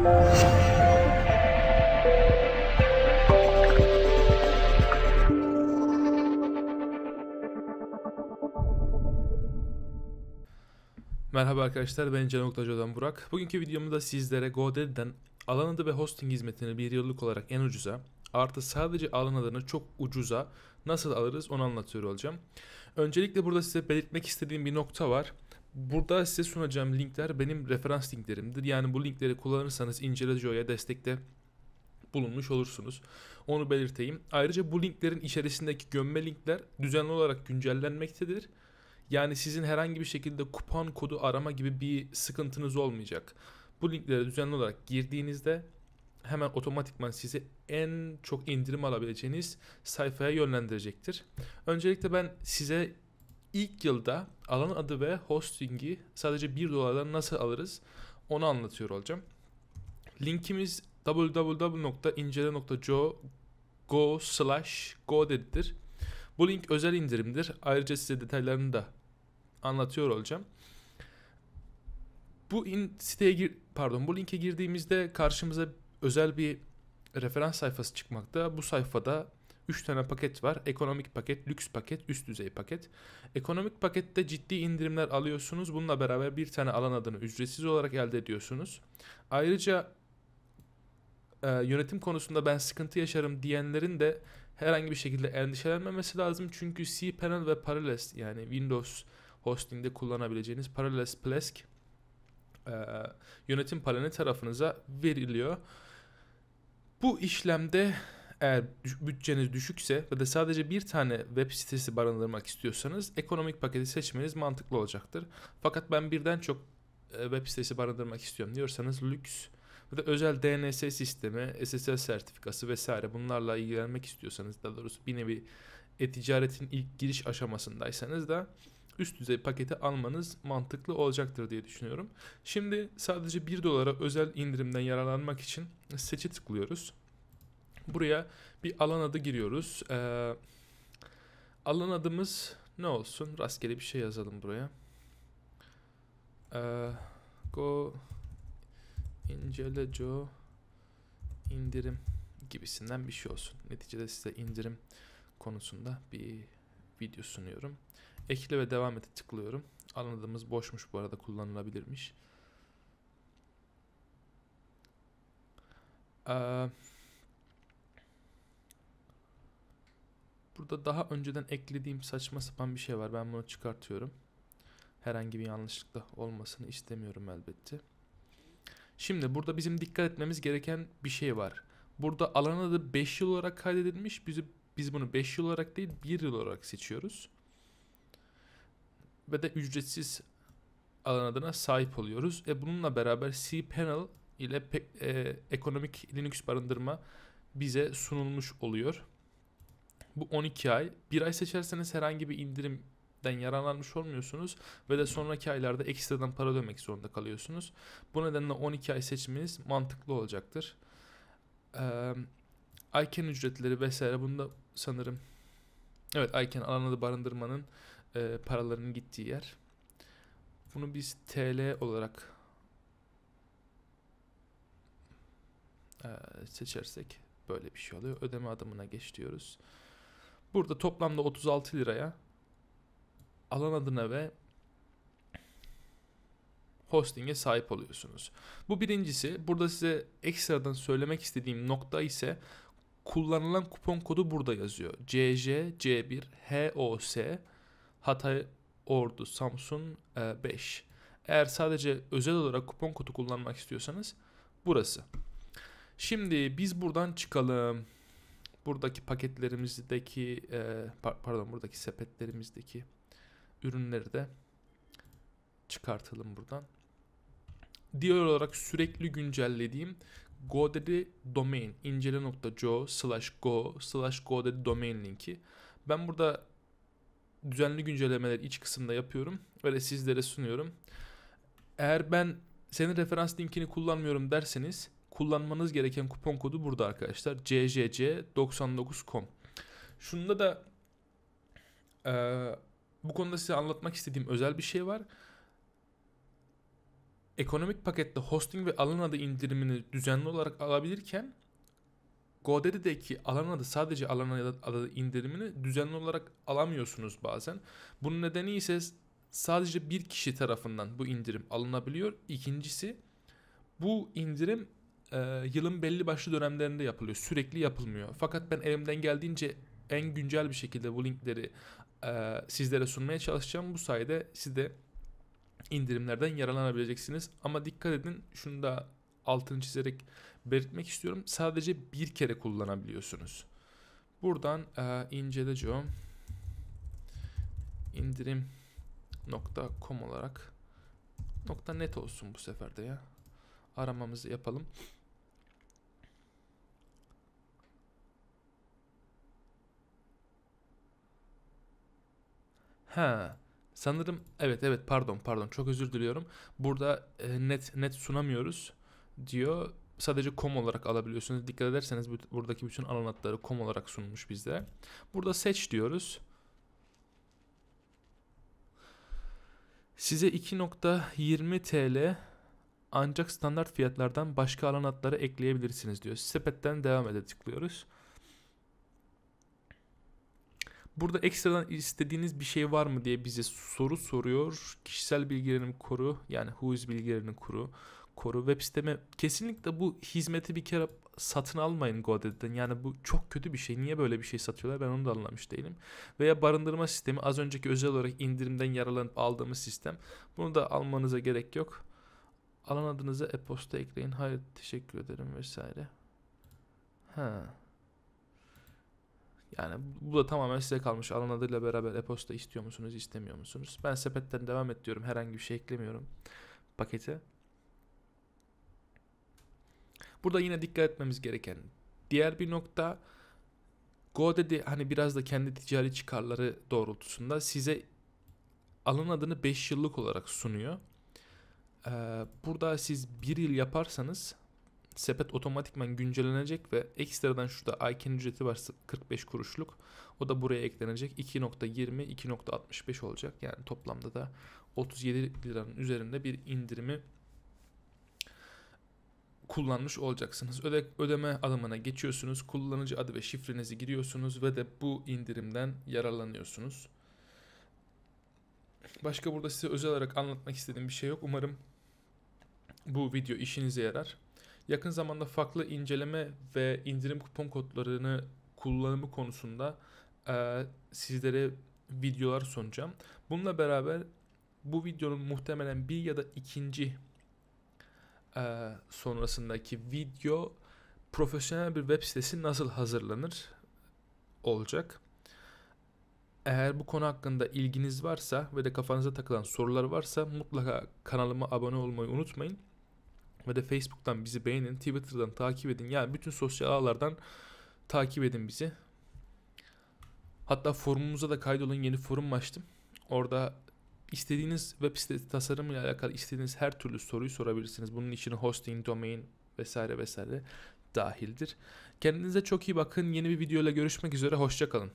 Merhaba arkadaşlar ben Can Oktacı'dan Burak. Bugünkü videomda sizlere GoDaddy'den alan adı ve hosting hizmetini bir yıllık olarak en ucuza artı sadece alan adını çok ucuza nasıl alırız onu anlatıyor olacağım. Öncelikle burada size belirtmek istediğim bir nokta var. Burada size sunacağım linkler benim referans linklerimdir. Yani bu linkleri kullanırsanız İncelejo'ya destekte bulunmuş olursunuz. Onu belirteyim. Ayrıca bu linklerin içerisindeki gömme linkler düzenli olarak güncellenmektedir. Yani sizin herhangi bir şekilde kupon kodu arama gibi bir sıkıntınız olmayacak. Bu linklere düzenli olarak girdiğinizde hemen otomatikman sizi en çok indirim alabileceğiniz sayfaya yönlendirecektir. Öncelikle ben size ilk yılda alan adı ve hostingi sadece 1 dolardan nasıl alırız onu anlatıyor olacağım. Linkimiz www.incele.co slash go dedidir. Bu link özel indirimdir. Ayrıca size detaylarını da anlatıyor olacağım. Bu in, siteye gir, pardon bu linke girdiğimizde karşımıza özel bir referans sayfası çıkmakta. Bu sayfada 3 tane paket var. Ekonomik paket, lüks paket, üst düzey paket. Ekonomik pakette ciddi indirimler alıyorsunuz. Bununla beraber bir tane alan adını ücretsiz olarak elde ediyorsunuz. Ayrıca e, yönetim konusunda ben sıkıntı yaşarım diyenlerin de herhangi bir şekilde endişelenmemesi lazım. Çünkü cPanel ve Parallels yani Windows hostingde kullanabileceğiniz Parallels Plesk e, yönetim paneli tarafınıza veriliyor. Bu işlemde eğer bütçeniz düşükse ve de sadece bir tane web sitesi barındırmak istiyorsanız ekonomik paketi seçmeniz mantıklı olacaktır. Fakat ben birden çok e, web sitesi barındırmak istiyorum diyorsanız lüks ve de özel DNS sistemi, SSL sertifikası vesaire bunlarla ilgilenmek istiyorsanız daha doğrusu bir nevi e-ticaretin ilk giriş aşamasındaysanız da üst düzey paketi almanız mantıklı olacaktır diye düşünüyorum. Şimdi sadece 1 dolara özel indirimden yararlanmak için seçi tıklıyoruz. Buraya bir alan adı giriyoruz. Ee, alan adımız ne olsun? Rastgele bir şey yazalım buraya. Ee, go inceleco indirim gibisinden bir şey olsun. Neticede size indirim konusunda bir video sunuyorum. Ekle ve devam ete tıklıyorum. Alan boşmuş bu arada kullanılabilirmiş. Ee, burada daha önceden eklediğim saçma sapan bir şey var. Ben bunu çıkartıyorum. Herhangi bir yanlışlık da olmasını istemiyorum elbette. Şimdi burada bizim dikkat etmemiz gereken bir şey var. Burada alan adı 5 yıl olarak kaydedilmiş. Biz, biz bunu 5 yıl olarak değil 1 yıl olarak seçiyoruz ve de ücretsiz alan adına sahip oluyoruz. E bununla beraber cPanel ile pe- e, ekonomik Linux barındırma bize sunulmuş oluyor. Bu 12 ay. Bir ay seçerseniz herhangi bir indirimden yararlanmış olmuyorsunuz ve de sonraki aylarda ekstradan para ödemek zorunda kalıyorsunuz. Bu nedenle 12 ay seçmeniz mantıklı olacaktır. Ee, Ayken ücretleri vesaire bunda sanırım Evet Ayken alan adı barındırmanın e, paraların gittiği yer. Bunu biz TL olarak e, seçersek böyle bir şey oluyor. Ödeme adımına geç diyoruz. Burada toplamda 36 liraya alan adına ve hosting'e sahip oluyorsunuz. Bu birincisi. Burada size ekstradan söylemek istediğim nokta ise kullanılan kupon kodu burada yazıyor. CJ C1 HOS Hatay, Ordu, Samsun 5. E, Eğer sadece özel olarak kupon kodu kullanmak istiyorsanız burası. Şimdi biz buradan çıkalım. Buradaki paketlerimizdeki e, pardon buradaki sepetlerimizdeki ürünleri de çıkartalım buradan. Diğer olarak sürekli güncellediğim GoDaddy domain incele.co slash go slash GoDaddy domain linki. Ben burada düzenli güncellemeleri iç kısımda yapıyorum ve sizlere sunuyorum. Eğer ben senin referans linkini kullanmıyorum derseniz kullanmanız gereken kupon kodu burada arkadaşlar. CJC99.com Şunda da e, bu konuda size anlatmak istediğim özel bir şey var. ekonomik pakette hosting ve alan adı indirimini düzenli olarak alabilirken GoDaddy'deki alan adı sadece alan adı indirimini düzenli olarak alamıyorsunuz bazen. Bunun nedeni ise sadece bir kişi tarafından bu indirim alınabiliyor. İkincisi bu indirim e, yılın belli başlı dönemlerinde yapılıyor. Sürekli yapılmıyor. Fakat ben elimden geldiğince en güncel bir şekilde bu linkleri e, sizlere sunmaya çalışacağım. Bu sayede siz de indirimlerden yararlanabileceksiniz. Ama dikkat edin şunu da altını çizerek belirtmek istiyorum. Sadece bir kere kullanabiliyorsunuz. Buradan e, inceleyeceğim. indirim.com olarak net olsun bu sefer de ya. Aramamızı yapalım. Ha, sanırım evet evet pardon pardon çok özür diliyorum. Burada e, net net sunamıyoruz diyor. Sadece com olarak alabiliyorsunuz. Dikkat ederseniz bu, buradaki bütün alan adları com olarak sunulmuş bizde. Burada seç diyoruz. Size 2.20 TL ancak standart fiyatlardan başka alan adları ekleyebilirsiniz diyor. Sepetten devam ede tıklıyoruz. Burada ekstradan istediğiniz bir şey var mı diye bize soru soruyor. Kişisel bilgilerini koru yani whois bilgilerini koru. Koru web siteme kesinlikle bu hizmeti bir kere satın almayın GoDaddy'den. Yani bu çok kötü bir şey. Niye böyle bir şey satıyorlar ben onu da anlamış değilim. Veya barındırma sistemi az önceki özel olarak indirimden yararlanıp aldığımız sistem. Bunu da almanıza gerek yok. Alan adınıza e-posta ekleyin. Hayır teşekkür ederim vesaire. Ha. Yani bu da tamamen size kalmış. Alan adıyla beraber e-posta istiyor musunuz, istemiyor musunuz? Ben sepetten devam et diyorum. Herhangi bir şey eklemiyorum pakete. Burada yine dikkat etmemiz gereken diğer bir nokta GoDaddy hani biraz da kendi ticari çıkarları doğrultusunda size alan adını 5 yıllık olarak sunuyor. Ee, burada siz bir yıl yaparsanız sepet otomatikman güncellenecek ve ekstradan şurada ICANN ücreti var 45 kuruşluk. O da buraya eklenecek. 2.20 2.65 olacak. Yani toplamda da 37 liranın üzerinde bir indirimi kullanmış olacaksınız. Öde, ödeme adımına geçiyorsunuz. Kullanıcı adı ve şifrenizi giriyorsunuz ve de bu indirimden yararlanıyorsunuz. Başka burada size özel olarak anlatmak istediğim bir şey yok. Umarım bu video işinize yarar. Yakın zamanda farklı inceleme ve indirim kupon kodlarını kullanımı konusunda e, sizlere videolar sunacağım. Bununla beraber bu videonun muhtemelen bir ya da ikinci e, sonrasındaki video profesyonel bir web sitesi nasıl hazırlanır olacak. Eğer bu konu hakkında ilginiz varsa ve de kafanıza takılan sorular varsa mutlaka kanalıma abone olmayı unutmayın. Ve de Facebook'tan bizi beğenin, Twitter'dan takip edin. Yani bütün sosyal ağlardan takip edin bizi. Hatta forumumuza da kaydolun yeni forum açtım. Orada istediğiniz web sitesi tasarımıyla alakalı istediğiniz her türlü soruyu sorabilirsiniz. Bunun için hosting, domain vesaire vesaire dahildir. Kendinize çok iyi bakın. Yeni bir videoyla görüşmek üzere. Hoşçakalın.